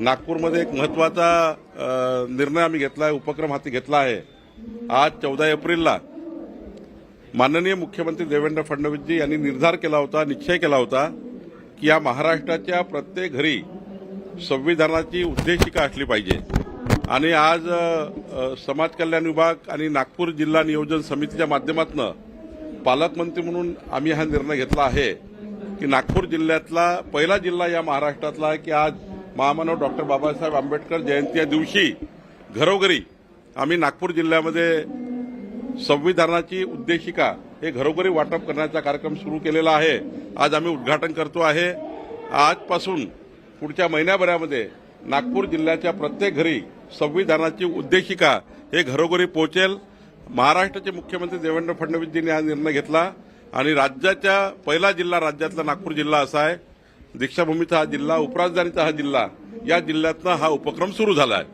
नागपूरमध्ये एक महत्त्वाचा निर्णय आम्ही घेतला आहे उपक्रम हाती घेतला आहे. आज चौदा एप्रिलला माननीय मुख्यमंत्री देवेंद्र फडणवीसजी यांनी निर्धार केला होता निश्चय केला होता की या महाराष्ट्राच्या प्रत्येक घरी संविधानाची उद्देशिका असली पाहिजे. आणि आज समाज कल्याण विभाग आणि नागपूर जिल्हा नियोजन समितीच्या माध्यमातून पालकमंत्री म्हणून आम्ही हा निर्णय घेतला आहे की नागपूर जिल्ह्यातला पहिला जिल्हा या महाराष्ट्रातला आहे की आज महामानव डॉक्टर बाबासाहेब आंबेडकर जयंती या दिवशी घरोघरी आम्ही नागपूर जिल्ह्यामध्ये संविधानाची उद्देशिका हे घरोघरी वाटप करण्याचा कार्यक्रम सुरू केलेला आहे. आज आम्ही उद्घाटन करतो आहे. आजपासून पुढच्या महिन्याभरामध्ये नागपूर जिल्ह्याच्या प्रत्येक घरी संविधानाची उद्देशिका हे घरोघरी पोहोचेल. महाराष्ट्राचे मुख्यमंत्री देवेंद्र फडणवीसजींनी हा निर्णय घेतला आणि राज्याच्या पहिला जिल्हा राज्यातला नागपूर जिल्हा असा आहे. दीक्षाभूमीचा हा जिल्हा उपराजधानीचा हा जिल्हा या जिल्ह्यातनं हा उपक्रम सुरू झाला आहे